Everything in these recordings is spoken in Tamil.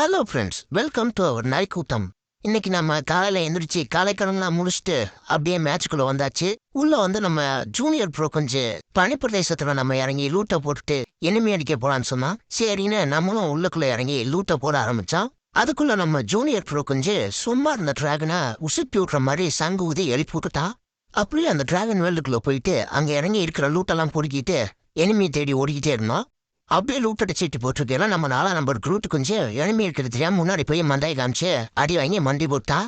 Hello friends welcome to our நாய் கூட்டம். இன்னைக்கு நம்ம காலையில் எந்திரிச்சு காலை முடிச்சுட்டு அப்படியே மேட்ச்குள்ள வந்தாச்சு. உள்ள வந்து நம்ம ஜூனியர் ப்ரோ கொஞ்சம் பனிப்பிரதேசத்தில் நம்ம இறங்கி லூட்டை போட்டுட்டு எனிமி அடிக்க போகலான்னு சொன்னா சரின்னு நம்மளும் உள்ளுக்குள்ளே இறங்கி லூட்டை போட ஆரம்பிச்சோம் அதுக்குள்ள நம்ம ஜூனியர் ப்ரோ கொஞ்சம் சும்மா இருந்த டிராகனை உசுப்பி விட்ற மாதிரி சங்கு ஊதி எழுப்பி விட்டுட்டா அப்படியே அந்த டிராகன் வேர்ல்டுக்குள்ள போயிட்டு அங்க இறங்கி இருக்கிற லூட்டெல்லாம் பொறுக்கிட்டு எனிமி தேடி ஓடிக்கிட்டே இருந்தோம் அப்படியே லூட் அடிச்சிட்டு போட்டுருக்கேன் நம்ம நாளா நம்பர் குரூட்டு கொஞ்சம் எளிமை இருக்கிறது தெரியாம முன்னாடி போய் மண்டாய் காமிச்சு அடி வாங்கி மண்டி போட்டா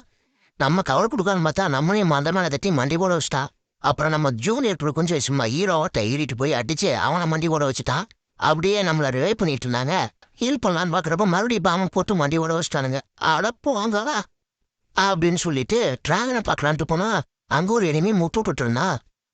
நம்ம கவலை கொடுக்காம பார்த்தா நம்மளையும் மந்த மேலே தட்டி மண்டி போட வச்சுட்டா. அப்புறம் நம்ம ஜூனியர் குரூப் கொஞ்சம் சும்மா ஹீரோவட்ட ஏறிட்டு போய் அடிச்சு அவனை மண்டி போட வச்சுட்டா. அப்படியே நம்மள ரிவைவ் பண்ணிட்டு இருந்தாங்க. ஹீல் பண்ணலான்னு பார்க்குறப்ப மறுபடியும் பாம்பை போட்டு மண்டி போட வச்சுட்டானுங்க. அடப்போ அடப்போங்க அப்படின்னு சொல்லிட்டு டிராகனை பார்க்கலான்ட்டு போனா அங்க ஒரு இனிமே முட்டு விட்டுட்டு இருந்தா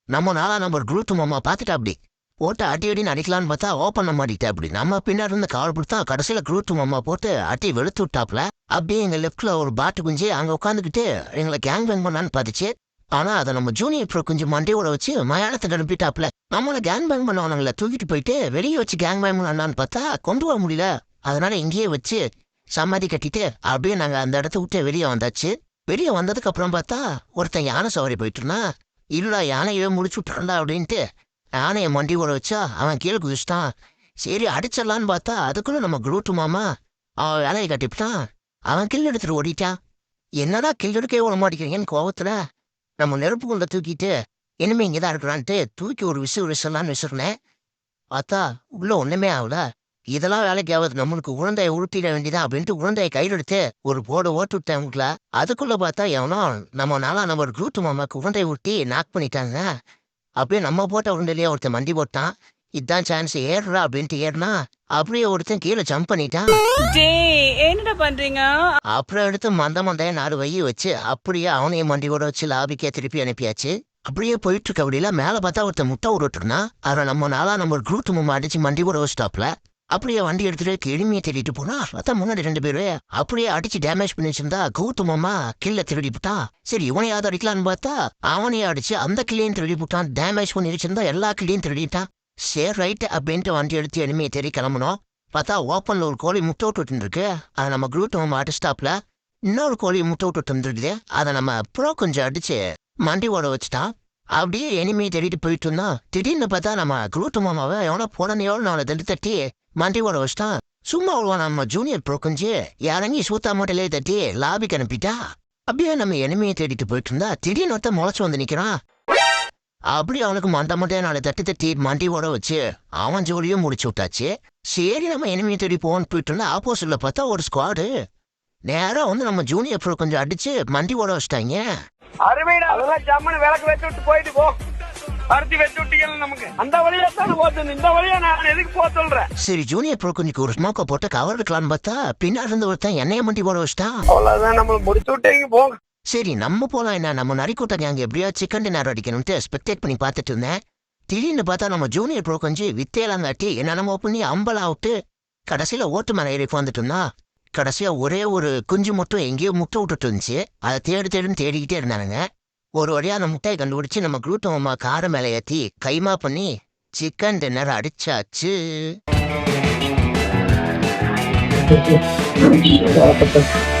நம்ம நாளா நம்பர் குரூப் மாமா பார்த்துட்டா அப்படி. போட்டு அடி அடின்னு அடிக்கலான்னு பார்த்தா ஓப்பன் பண்ண மாட்டேன் அப்படி. நம்ம பின்னாடி இருந்து கால் கொடுத்தா கடைசியில குரூப் மாமா போட்டு அட்டி வெளுத்து விட்டாப்ல அப்படியே எங்க லெஃப்ட்ல ஒரு பாட்டு குஞ்சு அங்க உட்காந்துக்கிட்டு எங்களை கேங் பேங் பண்ணான்னு பார்த்துச்சு ஆனா அதை நம்ம ஜூனியர் ப்ரோ குஞ்சு மண்டையோட வச்சு மயானத்தை அனுப்பிட்டாப்ல நம்மள கேங் பேங் பண்ணவனங்களை தூக்கிட்டு போயிட்டு வெளியே வச்சு கேங் பேங் பண்ணான்னு பார்த்தா கொண்டு வர முடியல. அதனால இங்கேயே வச்சு சமாதி கட்டிட்டு அப்படியே நாங்க அந்த இடத்த விட்டு வெளியே வந்தாச்சு. வெளியே வந்ததுக்கு அப்புறம் பார்த்தா ஒருத்தன் யானை சவாரி போயிட்டு இருந்தான். இல்ல யானையவே முடிச்சு விட்டுறா அப்படின்ட்டு ஆனையை மண்டி ஓட வச்சா அவன் கீழே குதிச்சிட்டான். சரி அடிச்சிடலான்னு பார்த்தா அதுக்குள்ள நம்ம குரூட்டு மாமா அவன் வேலையை கட்டிவிட்டான் அவன் கில் எடுத்துட்டு ஓடிட்டான். என்னடா கில் எடுக்கவே விட மாட்டேங்கிறீங்கன்னு கோவத்தில் நம்ம நெருப்பு குண்ட தூக்கிட்டு இனிமே இங்கே தான் இருக்கிறான்ட்டு தூக்கி ஒரு விசு விசிலான்னு விசிறினேன். பார்த்தா உள்ள ஒண்ணுமே ஆகல. இதெல்லாம் வேலைக்கு ஆகுது நம்மளுக்கு உழந்தையை உருட்டிட வேண்டியதான் அப்படின்ட்டு உழந்தையை கையில் எடுத்து ஒரு போர்டு ஓட்டு விட்டேன் உங்களை. அதுக்குள்ள பார்த்தா எவனோ நம்ம நாளா நம்ம ஒரு குரூட்டு மாமாக்கு உழந்தையை உருட்டி நாக் பண்ணிட்டாங்க. அப்படியே நம்ம போட்ட உருண்டையிலேயே ஒருத்தன் மண்டி போட்டான். இதான் சான்ஸ் ஏறுறா அப்படின்ட்டு ஏறினா அப்படியே ஒருத்தன் கீழே ஜம்ப் பண்ணிட்டான். என்னடா பண்றீங்க? அப்புறம் எடுத்து மந்த மந்தைய நாலு வைய வச்சு அப்படியே அவனையும் மண்டி கூட வச்சு லாபிக்கே திருப்பி அனுப்பியாச்சு. அப்படியே போயிட்டு இருக்க வழியில மேல பார்த்தா ஒருத்தன் முட்டை விட்டுருனா அதை நம்ம நாளா நம்ம குரூட் மும்மா அடிச்சு மண்டி கூட வச்சுட்டாப்ல அப்படியே வண்டி எடுத்துட்டு எளிமையை தேடிட்டு போனா பார்த்தா முன்னாடி ரெண்டு பேரு. அப்படியே அடிச்சு டேமேஜ் பண்ணி வச்சிருந்தா கௌதமம்மா கிள்ள திருடி விட்டான் சரி இவனையாவது அடிக்கலான்னு பார்த்தா அவனையே அடிச்சு அந்த கிள்ளையும் திருடி போட்டான் டேமேஜ் பண்ணி வச்சிருந்தா எல்லா கிள்ளையும் திருடிட்டான். சரி ரைட் அப்படின்ட்டு வண்டி எடுத்து எளிமையை தேடி கிளம்பணும் பார்த்தா ஓப்பன்ல ஒரு கோழி முட்டை விட்டுட்டு இருக்கு அதை நம்ம குரூட் ஆட்டு ஸ்டாப்ல இன்னொரு கோழி முட்டை விட்டுட்டு இருந்துருக்குது அதை நம்ம ப்ரோ கொஞ்சம் அடிச்சு மண்டி ஓட வச்சுட்டான். அப்படியே எனிமையை தேடிட்டு போயிட்டு இருந்தான் திடீர்னு பார்த்தா நம்ம குரூட்டு மாமாவை எவனோ போனனையோ நாளை தள்ளி தட்டி மண்டியோட வச்சிட்டான் வச்சுட்டான். சும்மா அவ்வளோ நம்ம ஜூனியர் ப்ரோ இறங்கி சூத்தா மூட்டையிலே தட்டி லாபிக்கு அனுப்பிட்டா. அப்படியே நம்ம எனிமையை தேடிட்டு போயிட்டு இருந்தா திடீர்னு ஒருத்தன் முளைச்சு வந்து நிக்கிறான். அப்படி அவனுக்கு மண்ட மண்டையை நாளை தட்டி தட்டி மண்டியோட வச்சு அவன் ஜோலியும் முடிச்சு விட்டாச்சு. சரி நம்ம எனிமையை தேடி போகணும்னு போயிட்டு இருந்தா ஆப்போசிட்ல பார்த்தா ஒரு ஸ்குவாடு நேரா வந்து நம்ம ஜூனியர் ப்ரோ கொஞ்சம் அடிச்சு மண்டி ஓட வச்சிட்டாங்க. அருமைடா அதெல்லாம் ஜம்முன்னு விளக்கு வச்சு விட்டு போயிட்டு போ. பருத்தி வச்சு விட்டீங்கல்ல நமக்கு. அந்த வழியா தானே போச்சு இந்த வழியா நான் எதுக்கு போக சொல்றேன்? சரி ஜூனியர் ப்ரோ கொஞ்சம் ஒரு ஸ்மோக்கை போட்டு கவர் எடுக்கலான்னு பார்த்தா பின்னாடி இருந்து ஒருத்தன் எண்ணெயை மண்டி போட வச்சிட்டான் அவ்வளவுதான் நம்மள முடிச்சு விட்டீங்க போங்க சரி நம்ம போலாம் என்ன? நம்ம நரிக்கூட்ட கேங் எப்படியா சிக்கன் டின்னர் அடிக்கணும்ட்டு ஸ்பெக்டேட் பண்ணி பார்த்துட்டு இருந்தேன். திடீர்னு பார்த்தா நம்ம ஜூனியர் ப்ரோ கொஞ்சம் வித்தையெல்லாம் காட்டி என்னென்னமோ பண்ணி அம்பலா விட்டு கடைசியில ஓட்டு மேலே ஏறி உட்காந்துட்டு இருந்தா கடைசியா ஒரே ஒரு குஞ்சு மட்டும் எங்கேயோ முட்டை விட்டுட்டு இருந்துச்சு அதை தேடி தேடின்னு தேடிக்கிட்டே இருந்தானுங்க ஒரு வழியாக அந்த முட்டையை கண்டுபிடிச்சு நம்ம குளூட்டம் அம்மா கார மேலே ஏற்றி கைமா பண்ணி சிக்கன் டின்னர் அடிச்சாச்சு Thank you.